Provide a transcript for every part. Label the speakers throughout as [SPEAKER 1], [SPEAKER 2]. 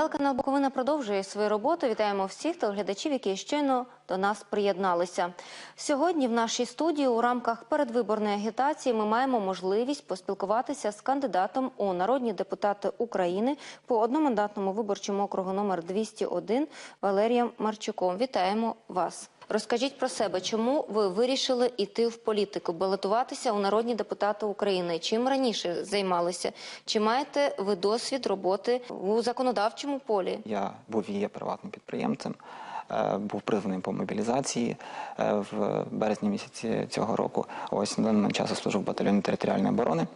[SPEAKER 1] Телеканал Буковина продовжує свою роботу. Вітаємо всіх телеглядачів, які щойно до нас приєдналися. Сьогодні в нашій студії у рамках передвиборної агітації ми маємо можливість поспілкуватися з кандидатом у народні депутати України по одномандатному виборчому округу номер 201 Валерієм Марчуком. Вітаємо вас. Розкажіть про себе, чому ви вирішили йти в політику, балотуватися у народні депутати України? Чим раніше займалися? Чи маєте ви досвід роботи у законодавчому полі?
[SPEAKER 2] Я був і є приватним підприємцем, е, був призваний по мобілізації е, в березні місяці цього року. Ось на даний часу служу в батальйоні територіальної оборони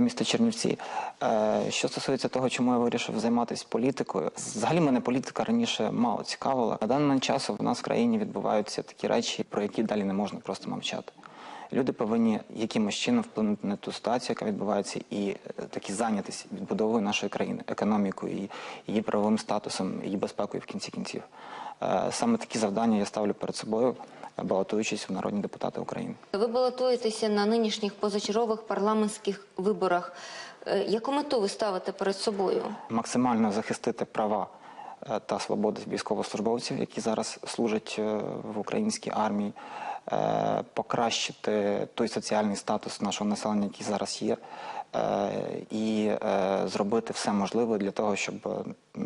[SPEAKER 2] міста Чернівці. Е, Що стосується того, чому я вирішив займатися політикою, взагалі мене політика раніше мало цікавила. На даний часу в нас в країні відбуваються такі речі, про які далі не можна просто мовчати. Люди повинні якимось чином вплинути на ту ситуацію, яка відбувається, і е, таки зайнятися відбудовою нашої країни, економікою, її правовим статусом, її безпекою в кінці кінців. Е, Саме такі завдання я ставлю перед собою, е, балотуючись в народні депутати України.
[SPEAKER 1] Ви балотуєтеся на нинішніх позачергових парламентських виборах. Е, Яку мету ви ставите перед собою?
[SPEAKER 2] Максимально захистити права е, та свободи військовослужбовців, які зараз служать е, в українській армії, покращити той соціальний статус нашого населення, який зараз є, і зробити все можливе для того, щоб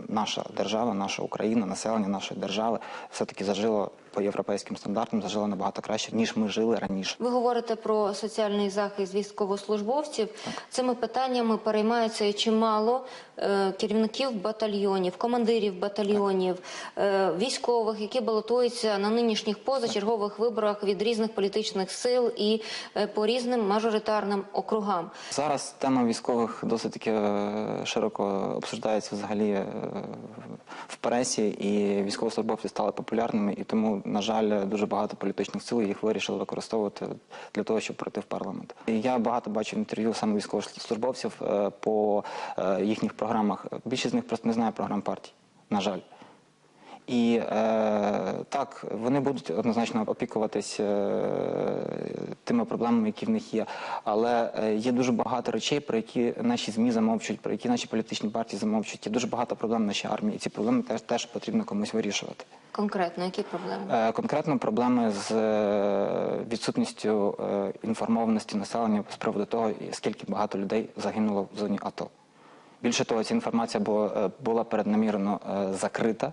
[SPEAKER 2] наша держава, наша Україна, населення нашої держави все-таки зажило по європейським стандартам, зажило набагато краще, ніж ми жили раніше.
[SPEAKER 1] Ви говорите про соціальний захист військовослужбовців. Цими питаннями переймаються і чимало е, керівників батальйонів, командирів батальйонів, е, військових, які балотуються на нинішніх позачергових виборах від різних політичних сил і е, по різним мажоритарним округам.
[SPEAKER 2] Зараз тема військових досить таки е, широко обсуждається взагалі е, в пресі, і військовослужбовці стали популярними, і тому, на жаль, дуже багато політичних сил їх вирішили використовувати для того, щоб пройти в парламент. Я багато бачив інтерв'ю саме військовослужбовців е, по е, їхніх програмах. Більшість з них просто не знає програм партій, на жаль. І е, так, вони будуть однозначно опікуватись е, тими проблемами, які в них є. Але е, є дуже багато речей, про які наші ЗМІ замовчують, про які наші політичні партії замовчують. Є дуже багато проблем в нашій армії, і ці проблеми теж, теж потрібно комусь вирішувати.
[SPEAKER 1] Конкретно, які проблеми?
[SPEAKER 2] Е, Конкретно проблеми з е, відсутністю е, інформованості населення з приводу того, скільки багато людей загинуло в зоні АТО. Більше того, ця інформація була, е, була переднамірно е, закрита.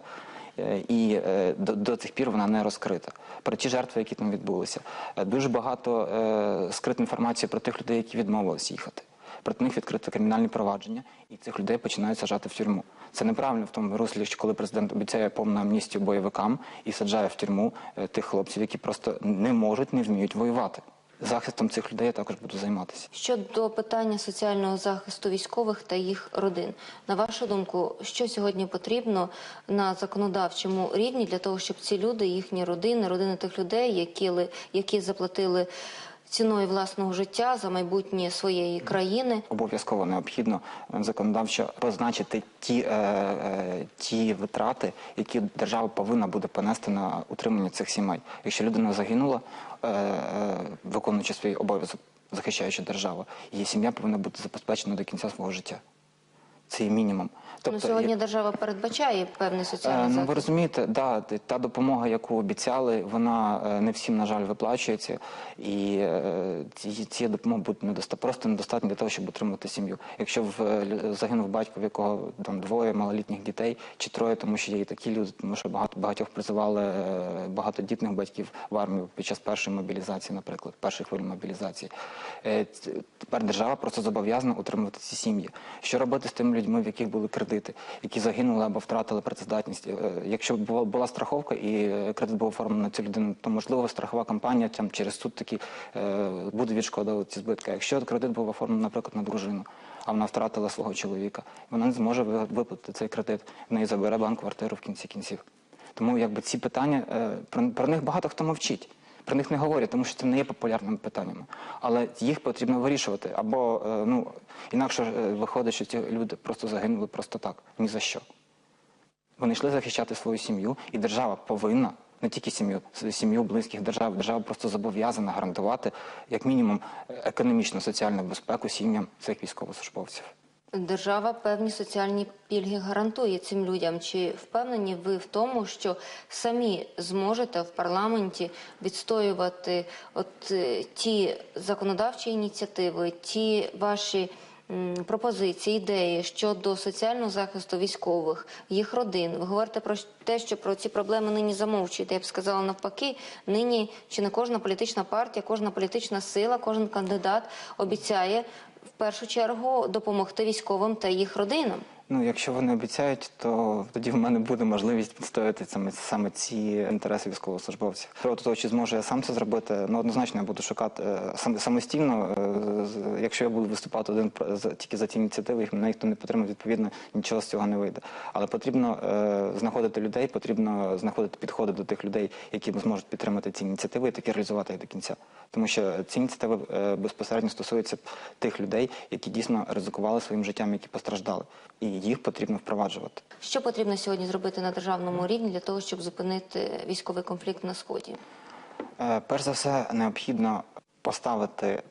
[SPEAKER 2] Е, І е, до, цих пір вона не розкрита. Про ті жертви, які там відбулися. Е, Дуже багато скрит інформації про тих людей, які відмовились їхати. Проти них відкрито кримінальні провадження, і цих людей починають саджати в тюрму. Це неправильно в тому руслі, що коли президент обіцяє повну амністію бойовикам і саджає в тюрму тих хлопців, які просто не можуть, не вміють воювати. Захистом цих людей я також буду займатися.
[SPEAKER 1] Щодо питання соціального захисту військових та їх родин, на вашу думку, що сьогодні потрібно на законодавчому рівні для того, щоб ці люди, їхні родини, родини тих людей, які, які заплатили ціною власного життя за майбутнє своєї країни,
[SPEAKER 2] Обов'язково необхідно законодавчо позначити ті, е, е, ті витрати, які держава повинна буде понести на утримання цих сімей. Якщо людина загинула, е, е, виконуючи свій обов'язок, захищаючи державу, її сім'я повинна бути забезпечена до кінця свого життя. Це є мінімум.
[SPEAKER 1] Ну, сьогодні
[SPEAKER 2] є-
[SPEAKER 1] держава передбачає певний
[SPEAKER 2] Е,
[SPEAKER 1] соціальний
[SPEAKER 2] Ну, ви розумієте, да, та допомога, яку обіцяли, вона е, не всім, на жаль, виплачується. І е, ці, допомоги будуть недоста, просто недостатні для того, щоб утримати сім'ю. Якщо в, е, загинув батько, в якого там двоє малолітніх дітей чи троє, тому що є і такі люди, тому що багато багатьох призивали е, багатодітних батьків в армію під час першої мобілізації, наприклад, першої хвилі мобілізації. Е, Тепер держава просто зобов'язана утримувати ці сім'ї. Що робити з тими людьми, в яких були кредити, які загинули або втратили працездатність? Е, Якщо була, страховка і е, кредит був оформлений на цю людину, то можливо страхова компанія там через суд таки е, буде відшкодовувати ці збитки. Якщо кредит був оформлений, наприклад, на дружину, а вона втратила свого чоловіка, вона не зможе виплатити цей кредит. В неї забере банк квартиру в кінці кінців. Тому якби ці питання про них багато хто мовчить. Про них не говорять, тому що це не є популярними питаннями. Але їх потрібно вирішувати. Або е, ну інакше е, виходить, що ці люди просто загинули просто так, ні за що. Вони йшли захищати свою сім'ю, і держава повинна не тільки сім'ю, сім'ю близьких держав. Держава просто зобов'язана гарантувати як мінімум е, економічну соціальну безпеку сім'ям цих військовослужбовців.
[SPEAKER 1] Держава певні соціальні пільги гарантує цим людям. Чи впевнені ви в тому, що самі зможете в парламенті відстоювати от е, ті законодавчі ініціативи, ті ваші пропозиції, ідеї щодо соціального захисту військових, їх родин? Ви говорите про те, що про ці проблеми нині замовчуєте. Я б сказала навпаки, нині чи не кожна політична партія, кожна політична сила, кожен кандидат обіцяє в першу чергу допомогти військовим та їх родинам.
[SPEAKER 2] Ну, якщо вони обіцяють, то тоді в мене буде можливість відстояти саме, саме ці інтереси військовослужбовців. Щодо того, чи зможу я сам це зробити, ну однозначно я буду шукати е, сам, самостійно. е, Якщо я буду виступати один про- тільки за ті ініціативи, їх мене ніхто не підтримує, відповідно нічого з цього не вийде. Але потрібно е, знаходити людей, потрібно знаходити підходи до тих людей, які зможуть підтримати ці ініціативи і таки реалізувати їх до кінця. Тому що ці ініціативи безпосередньо стосуються тих людей, які дійсно ризикували своїм життям, які постраждали, і їх потрібно впроваджувати.
[SPEAKER 1] Що потрібно сьогодні зробити на державному рівні для того, щоб зупинити військовий конфлікт на сході?
[SPEAKER 2] Е, Перш за все, необхідно поставити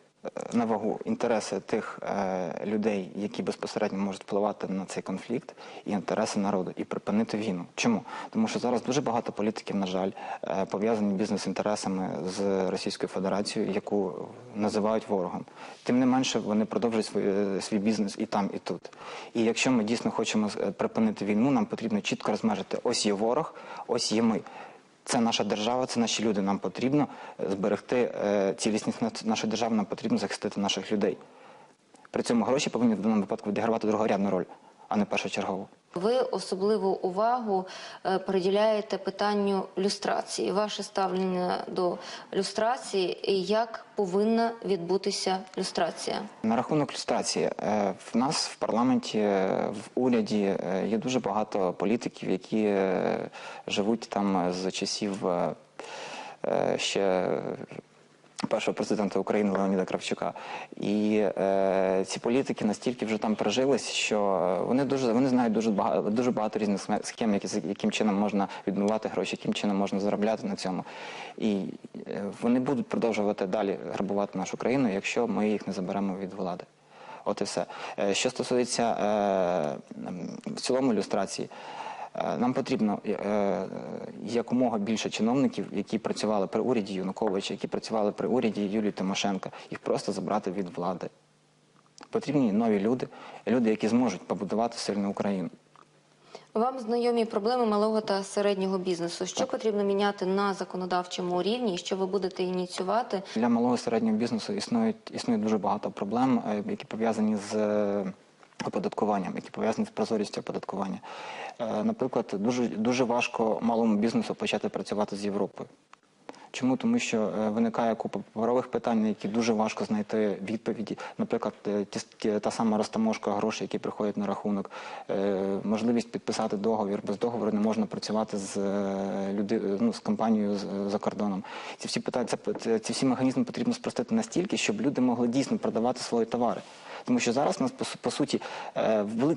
[SPEAKER 2] на вагу інтереси тих е, людей, які безпосередньо можуть впливати на цей конфлікт, і інтереси народу, і припинити війну. Чому? Тому що зараз дуже багато політиків, на жаль, е, пов'язані бізнес-інтересами з Російською Федерацією, яку називають ворогом. Тим не менше, вони продовжують свій, е, свій бізнес і там, і тут. І якщо ми дійсно хочемо е, припинити війну, нам потрібно чітко розмежити: ось є ворог, ось є ми. Це наша держава, це наші люди. Нам потрібно е, зберегти е, цілісність нашої держави, нам потрібно захистити наших людей. При цьому гроші повинні в даному випадку відігравати другорядну роль, а не першочергову.
[SPEAKER 1] Ви особливу увагу е, приділяєте питанню люстрації. Ваше ставлення до люстрації і як повинна відбутися люстрація?
[SPEAKER 2] На рахунок люстрації, е, в нас в парламенті, е, в уряді є дуже багато політиків, які живуть там з часів ще першого президента України Леоніда Кравчука. І е, ці політики настільки вже там прижились, що вони дуже вони знають дуже багато дуже багато різних схем, які, яким чином можна відмивати гроші, яким чином можна заробляти на цьому. І е, вони будуть продовжувати далі грабувати нашу країну, якщо ми їх не заберемо від влади. От і все. Е, Що стосується е, в цілому ілюстрації, е, нам потрібно е, якомога більше чиновників, які працювали при уряді Януковича, які працювали при уряді Юлії Тимошенко, їх просто забрати від влади. Потрібні нові люди, люди, які зможуть побудувати сильну Україну.
[SPEAKER 1] Вам знайомі проблеми малого та середнього бізнесу. Що потрібно міняти на законодавчому рівні, і що ви будете ініціювати?
[SPEAKER 2] Для малого і середнього бізнесу існують існує дуже багато проблем, е, які пов'язані з е, оподаткуванням, які пов'язані з прозорістю оподаткування. Е, Наприклад, дуже дуже важко малому бізнесу почати працювати з Європою. Чому? Тому що е, виникає купа паперових питань, на які дуже важко знайти відповіді. Наприклад, е, та сама розтаможка грошей, які приходять на рахунок, е, можливість підписати договір. Без договору не можна працювати з люди, ну, з компанією за кордоном. Ці всі питання, ці всі механізми потрібно спростити настільки, щоб люди могли дійсно продавати свої товари. Тому що зараз нас по, по суті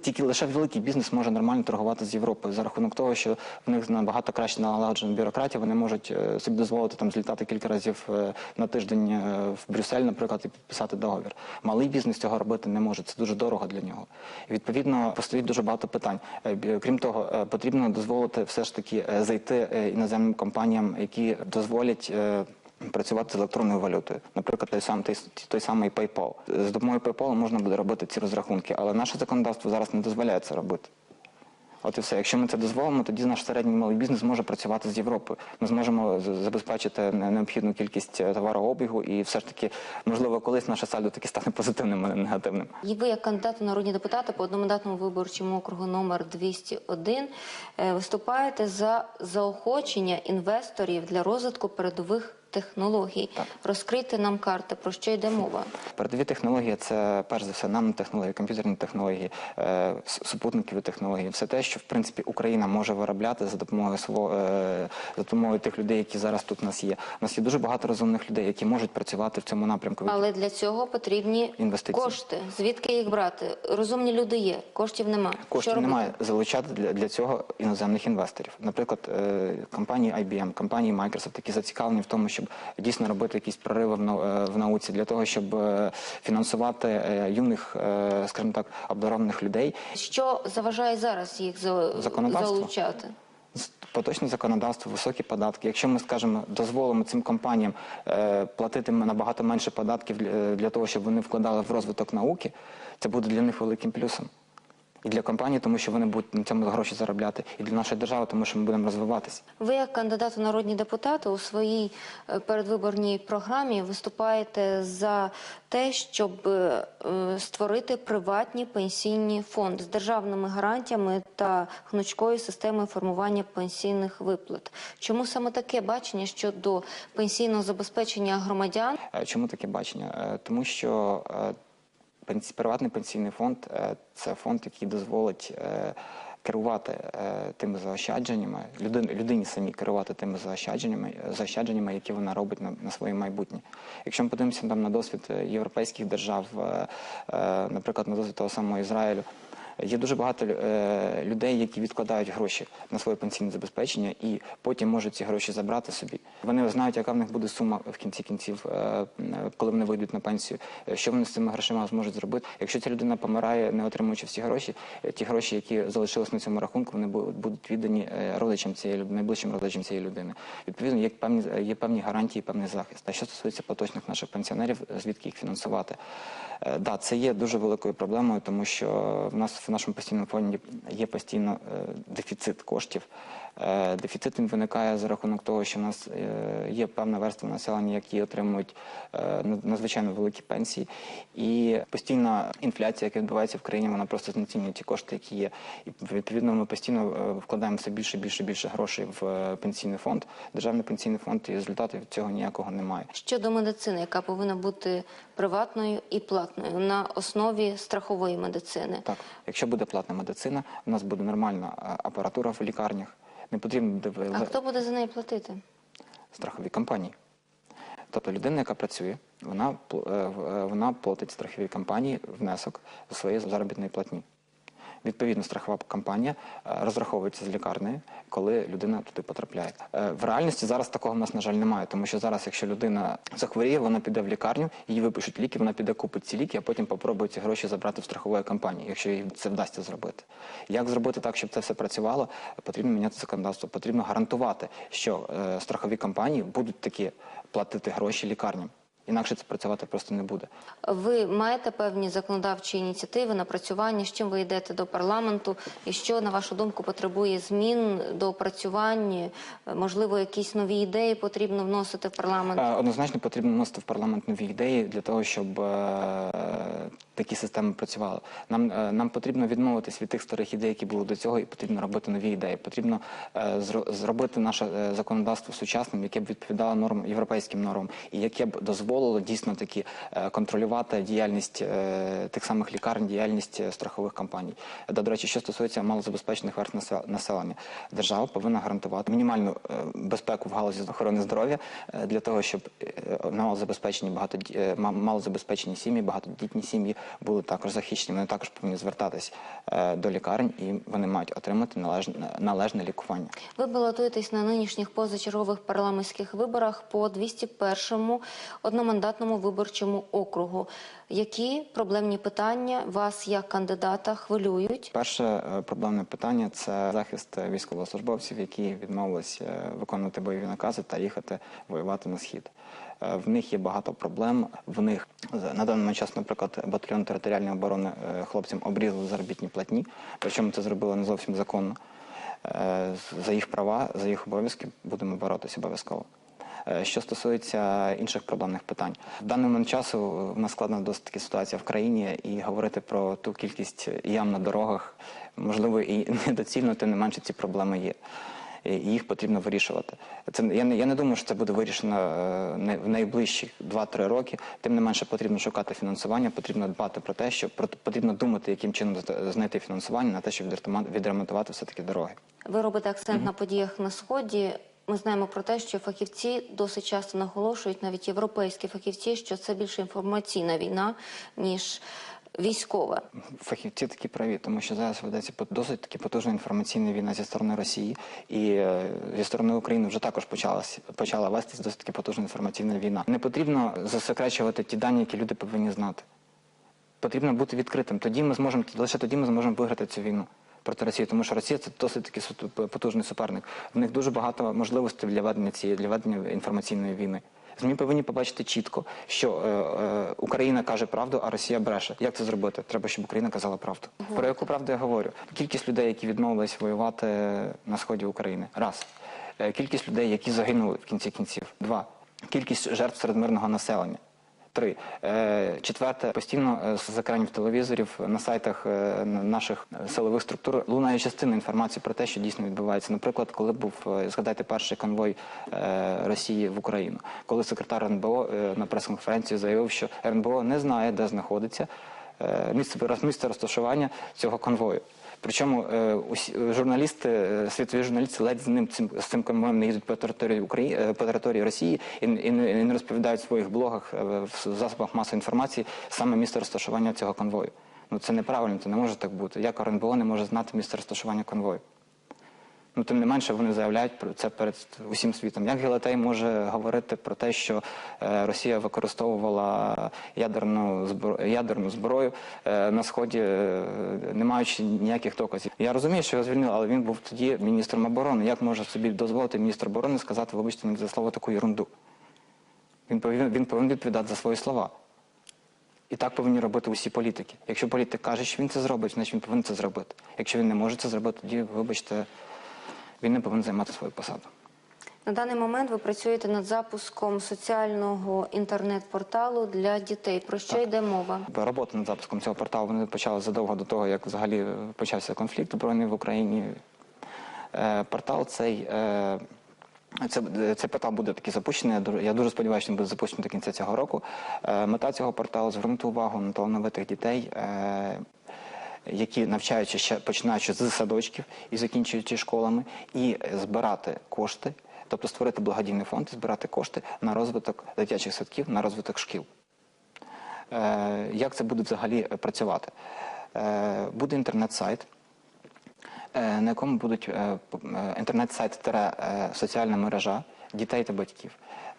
[SPEAKER 2] тільки лише великий бізнес може нормально торгувати з Європою за рахунок того, що в них набагато краще налагоджена бюрократія. Вони можуть собі дозволити там злітати кілька разів е, на тиждень е, в Брюссель, наприклад, і підписати договір. Малий бізнес цього робити не може. Це дуже дорого для нього. І відповідно постоїть дуже багато питань. Е, Крім того, потрібно дозволити все ж таки зайти іноземним компаніям, які дозволять. Працювати з електронною валютою, наприклад, той сам той, той самий PayPal. З допомогою PayPal можна буде робити ці розрахунки, але наше законодавство зараз не дозволяє це робити. От і все. Якщо ми це дозволимо, тоді наш середній малий бізнес може працювати з Європою. Ми зможемо забезпечити необхідну кількість е, товарообігу, і все ж таки, можливо, колись наше сальдо таки стане позитивним, а не негативним.
[SPEAKER 1] І ви, як кандидат у народні депутати по одномандатному виборчому округу номер 201, е, виступаєте за заохочення інвесторів для розвитку передових технологій.
[SPEAKER 2] Так.
[SPEAKER 1] Розкрийте нам карти, про що йде мова.
[SPEAKER 2] Передові технології це перш за все нанотехнології, комп'ютерні технології, е, супутникові технології, все те, що в принципі Україна може виробляти за допомогою свого е, за допомогою тих людей, які зараз тут у нас є. У нас є дуже багато розумних людей, які можуть працювати в цьому напрямку.
[SPEAKER 1] Але для цього потрібні
[SPEAKER 2] Інвестиції.
[SPEAKER 1] кошти. Звідки їх брати? Розумні люди є, коштів нема.
[SPEAKER 2] Коштів
[SPEAKER 1] що
[SPEAKER 2] немає
[SPEAKER 1] робити?
[SPEAKER 2] залучати для, для цього іноземних інвесторів. Наприклад, е, компанії IBM, компанії Microsoft, які зацікавлені в тому, щоб дійсно робити якісь прориви в е, науці, для того, щоб е, фінансувати е, юних, скажімо так, обдарованих людей.
[SPEAKER 1] Що заважає зараз їх залучати?
[SPEAKER 2] Поточне законодавство, високі податки. Якщо ми скажемо, дозволимо цим компаніям е, платити набагато менше податків для, для того, щоб вони вкладали в розвиток науки, це буде для них великим плюсом. І для компаній, тому що вони будуть на цьому гроші заробляти, і для нашої держави, тому що ми будемо розвиватися.
[SPEAKER 1] Ви, як кандидат у народні депутати, у своїй е, передвиборній програмі виступаєте за те, щоб е, е, створити приватні пенсійні фонди з державними гарантіями та гнучкою системою формування пенсійних виплат. Чому саме таке бачення щодо пенсійного забезпечення громадян?
[SPEAKER 2] Чому таке бачення? Тому що приватний пенсійний фонд е, це фонд, який дозволить е, керувати е, тими заощадженнями, людині, самі керувати тими заощадженнями, заощадженнями, які вона робить на, на своє майбутнє. Якщо ми подивимося там на досвід європейських держав, наприклад, на досвід того самого Ізраїлю. Є дуже багато е, людей, які відкладають гроші на своє пенсійне забезпечення і потім можуть ці гроші забрати собі. Вони знають, яка в них буде сума в кінці кінців, е, коли вони вийдуть на пенсію, е, що вони з цими грошима зможуть зробити. Якщо ця людина помирає, не отримуючи всі гроші, ті гроші, які залишились на цьому рахунку, вони бу- будуть віддані родичам цієї людини, найближчим родичам цієї людини. Відповідно, є певні є певні гарантії, певний захист. А що стосується поточних наших пенсіонерів, звідки їх фінансувати? Е, Да, це є дуже великою проблемою, тому що в нас в нашому постійному фонді є постійно е, дефіцит коштів. Е, Дефіцит він виникає за рахунок того, що в нас е, є певна верства населення, які отримують надзвичайно великі пенсії, і постійна інфляція, яка відбувається в країні, вона просто знецінює ті кошти, які є. І відповідно ми постійно вкладаємо все більше, більше, більше грошей в пенсійний фонд, державний пенсійний фонд, і результатів цього ніякого немає.
[SPEAKER 1] Щодо медицини, яка повинна бути приватною і платною на основі страхової медицини.
[SPEAKER 2] Так, якщо буде платна медицина, у нас буде нормальна апаратура в лікарнях. Не потрібно буде
[SPEAKER 1] А хто буде за неї платити?
[SPEAKER 2] страхові компанії. Тобто людина, яка працює, вона, е, е, вона платить страховій компанії внесок за своєї заробітної платні. Відповідно, страхова компанія е, розраховується з лікарнею, коли людина туди потрапляє. Е, В реальності зараз такого в нас, на жаль, немає, тому що зараз, якщо людина захворіє, вона піде в лікарню, їй випишуть ліки, вона піде купить ці ліки, а потім попробує ці гроші забрати в страхової компанії, якщо їй це вдасться зробити. Як зробити так, щоб це все працювало? Потрібно міняти законодавство, потрібно гарантувати, що е, страхові компанії будуть такі платити гроші лікарням. Інакше це працювати просто не буде.
[SPEAKER 1] Ви маєте певні законодавчі ініціативи, напрацювання, з чим ви йдете до парламенту, і що, на вашу думку, потребує змін до опрацювання? Можливо, якісь нові ідеї потрібно вносити в парламент?
[SPEAKER 2] Е, Однозначно потрібно вносити в парламент нові ідеї для того, щоб е, такі системи працювали. Нам, е, нам потрібно відмовитись від тих старих ідей, які були до цього, і потрібно робити нові ідеї. Потрібно е, зробити наше е, законодавство сучасним, яке б відповідало нормам європейським нормам, і яке б дозволило дійсно таки контролювати діяльність тих самих лікарень, діяльність страхових компаній. До речі, що стосується малозабезпечених верств насел- населення, держава повинна гарантувати мінімальну безпеку в галузі охорони здоров'я для того, щоб малозабезпечені багато малозабезпечені сім'ї, багатодітні сім'ї були також захищені. Вони також повинні звертатись е, до лікарень і вони мають отримати належне належне лікування.
[SPEAKER 1] Ви балотуєтесь на нинішніх позачергових парламентських виборах по 201-му одномандатному виборчому округу. Які проблемні питання вас як кандидата хвилюють?
[SPEAKER 2] Перше е, проблемне питання це захист військовослужбовців, які відмовились е, виконувати бойові накази та їхати воювати на схід. В них є багато проблем. В них на даний час, наприклад, батальйон територіальної оборони е, хлопцям обрізали заробітні платні, причому це зробили не зовсім законно. Е, За їх права, за їх обов'язки будемо боротися обов'язково. Е, Що стосується інших проблемних питань, в даний момент часу в нас складна досить таки ситуація в країні, і говорити про ту кількість ям на дорогах можливо і недоцільно, тим не менше ці проблеми є. І їх потрібно вирішувати. Це я не я не думаю, що це буде вирішено е, в найближчі 2-3 роки. Тим не менше потрібно шукати фінансування, потрібно дбати про те, що про- потрібно думати, яким чином знайти фінансування на те, щоб відремонтувати все таки дороги.
[SPEAKER 1] Ви робите акцент на подіях на сході. Ми знаємо про те, що фахівці досить часто наголошують, навіть європейські фахівці, що це більше інформаційна війна, ніж військове.
[SPEAKER 2] Фахівці такі праві, тому що зараз ведеться досить таки потужна інформаційна війна зі сторони Росії, і е, зі сторони України вже також почалась почала вестись досить таки потужна інформаційна війна. Не потрібно засекречувати ті дані, які люди повинні знати. Потрібно бути відкритим. Тоді ми зможемо лише тоді ми зможемо виграти цю війну проти Росії, тому що Росія це досить таки потужний суперник. В них дуже багато можливостей для ведення цієї для ведення інформаційної війни. ЗМІ повинні побачити чітко, що е, е, Україна каже правду, а Росія бреше. Як це зробити? Треба, щоб Україна казала правду. Про яку правду я говорю? Кількість людей, які відмовились воювати на сході України. Раз. Е, Кількість людей, які загинули в кінці кінців. Два. Кількість жертв серед мирного населення. Три. Е, Четверте, постійно е, з екранів телевізорів на сайтах е, наших е, силових структур лунає частина інформації про те, що дійсно відбувається. Наприклад, коли був, е, згадайте, перший конвой е, Росії в Україну, коли секретар РНБО е, на прес-конференції заявив, що РНБО не знає, де знаходиться е, місце розташування цього конвою. Причому е, усі журналісти, е, світові журналісти ледь з ним цим з цим конвоєм не їздять по території України по території Росії і, і, і не розповідають в своїх блогах е, в засобах масової інформації саме місце розташування цього конвою. Ну це неправильно, це не може так бути. Як РНБО не може знати місце розташування конвою? Ну, тим не менше, вони заявляють про це перед усім світом. Як Гелатей може говорити про те, що е, Росія використовувала ядерну зброю, ядерну зброю е, на сході, е, не маючи ніяких доказів? Я розумію, що його звільнили, але він був тоді міністром оборони. Як може собі дозволити міністр оборони сказати, вибачте за слово таку ерунду? Він повинен, він повинен відповідати за свої слова. І так повинні робити усі політики. Якщо політик каже, що він це зробить, значить він повинен це зробити. Якщо він не може це зробити, тоді, вибачте, він не повинен займати свою посаду.
[SPEAKER 1] На даний момент ви працюєте над запуском соціального інтернет-порталу для дітей. Про що йде мова?
[SPEAKER 2] Роботу над запуском цього порталу вони почали задовго до того, як взагалі почався конфлікт збройний в Україні. Е, Портал цей. е, Це, портал буде такий запущений. Я дуже, я дуже сподіваюся, що він буде запущений до кінця цього року. Е, Мета цього порталу звернути увагу на талановитих дітей, е, які навчаються ще починаючи з садочків і закінчуючи школами, і збирати кошти, тобто створити благодійний фонд і збирати кошти на розвиток дитячих садків, на розвиток шкіл. Е, Як це буде взагалі е, працювати? Е, Буде інтернет-сайт, е, на якому будуть е, е, інтернет-сайт е, соціальна мережа дітей та батьків.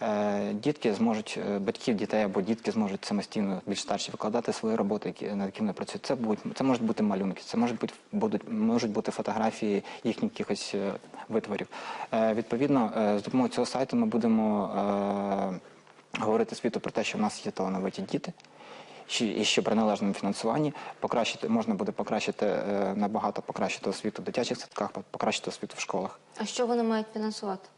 [SPEAKER 2] Е, Дітки зможуть, е, батьків дітей або дітки зможуть самостійно більш старші викладати свої роботи, які, над якими працюють. Це будуть це можуть бути малюнки, це можуть бути будуть можуть бути фотографії їхніх якихось е, витворів. Відповідно, з допомогою цього сайту ми будемо говорити світу про те, що в нас є талановиті діти. І що при належному фінансуванні покращити можна буде покращити набагато покращити освіту в дитячих садках, покращити освіту в школах.
[SPEAKER 1] А що вони мають фінансувати?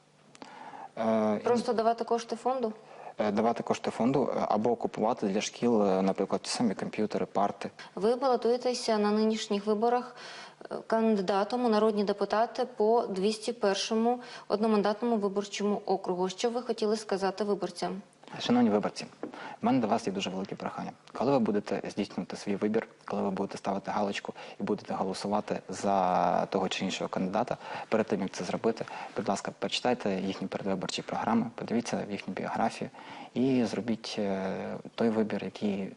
[SPEAKER 2] Е,
[SPEAKER 1] Просто давати кошти фонду?
[SPEAKER 2] е, Давати кошти фонду е, або купувати для шкіл, наприклад, ті самі комп'ютери, парти.
[SPEAKER 1] Ви балотуєтеся на нинішніх виборах кандидатом у народні депутати по 201 одномандатному виборчому округу. Що ви хотіли сказати виборцям?
[SPEAKER 2] Шановні виборці, в мене до вас є дуже велике прохання. Коли ви будете здійснювати свій вибір, коли ви будете ставити галочку і будете голосувати за того чи іншого кандидата, перед тим як це зробити, будь ласка, почитайте їхні передвиборчі програми, подивіться в їхню біографію і зробіть е, той вибір, який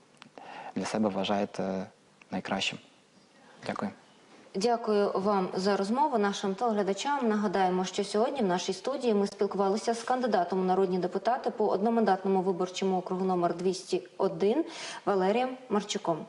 [SPEAKER 2] для себе вважаєте найкращим. Дякую.
[SPEAKER 1] Дякую вам за розмову. Нашим телеглядачам нагадаємо, що сьогодні в нашій студії ми спілкувалися з кандидатом у народні депутати по одномандатному виборчому округу номер 201 Валерієм Марчуком.